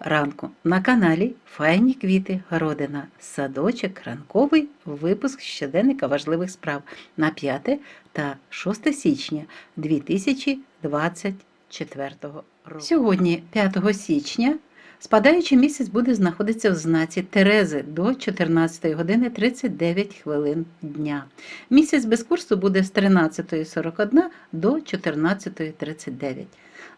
ранку на каналі Файні квіти Городина. Садочок ранковий випуск щоденника важливих справ на 5 та 6 січня 2024 року. Сьогодні, 5 січня, спадаючий місяць буде знаходитися в знаці Терези до 14 години 39 хвилин дня. Місяць без курсу буде з 13.41 до 14.39.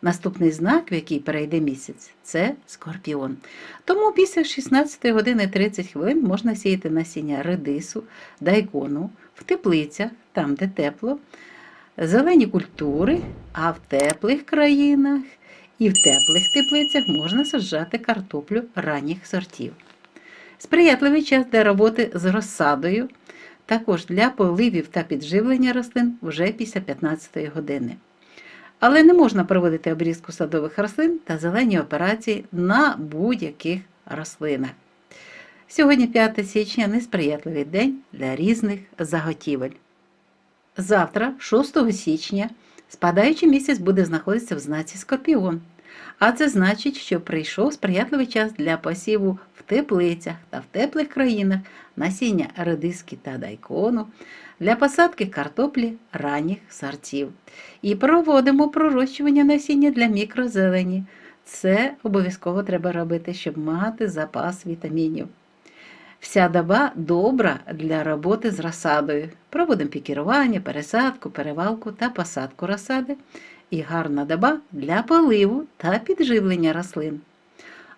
Наступний знак, в який перейде місяць, це скорпіон. Тому після 16 години 30 хвилин можна сіяти насіння редису, дайкону в теплицях, там, де тепло, зелені культури, а в теплих країнах і в теплих теплицях можна саджати картоплю ранніх сортів. Сприятливий час для роботи з розсадою, також для поливів та підживлення рослин вже після 15 години. Але не можна проводити обрізку садових рослин та зелені операції на будь-яких рослинах. Сьогодні 5 січня несприятливий день для різних заготівель. Завтра, 6 січня, спадаючий місяць буде знаходитися в знаці Скорпіон. А це значить, що прийшов сприятливий час для посіву теплицях та в теплих країнах насіння редиски та дайкону, для посадки картоплі ранніх сортів. І проводимо пророщування насіння для мікрозелені. Це обов'язково треба робити, щоб мати запас вітамінів. Вся доба добра для роботи з розсадою. Проводимо пікірування, пересадку, перевалку та посадку розсади. І гарна доба для поливу та підживлення рослин.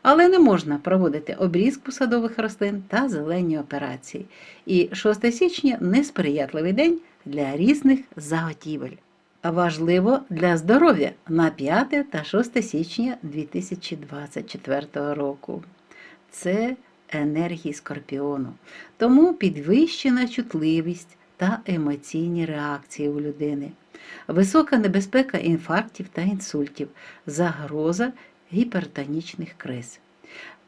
Але не можна проводити обрізку садових рослин та зелені операції. І 6 січня несприятливий день для різних заготівель. Важливо для здоров'я на 5 та 6 січня 2024 року. Це енергії скорпіону. Тому підвищена чутливість та емоційні реакції у людини, висока небезпека інфарктів та інсультів, загроза гіпертонічних криз.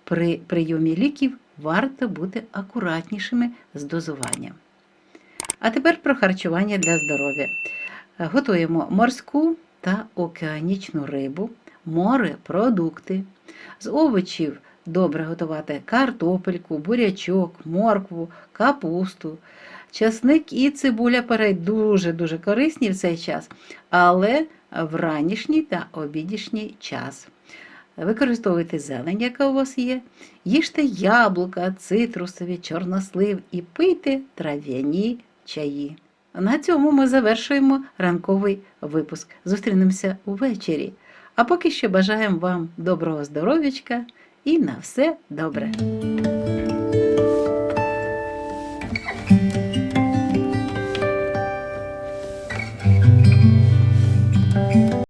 При прийомі ліків варто бути акуратнішими з дозуванням. А тепер про харчування для здоров'я. Готуємо морську та океанічну рибу, морепродукти. З овочів добре готувати картопельку, бурячок, моркву, капусту. Часник і цибуля перей дуже-дуже корисні в цей час, але в ранішній та обідішній час. Використовуйте зелень, яка у вас є, їжте яблука, цитрусові, чорнослив і пийте трав'яні чаї. На цьому ми завершуємо ранковий випуск. Зустрінемося увечері. А поки що бажаємо вам доброго здоров'ячка і на все добре!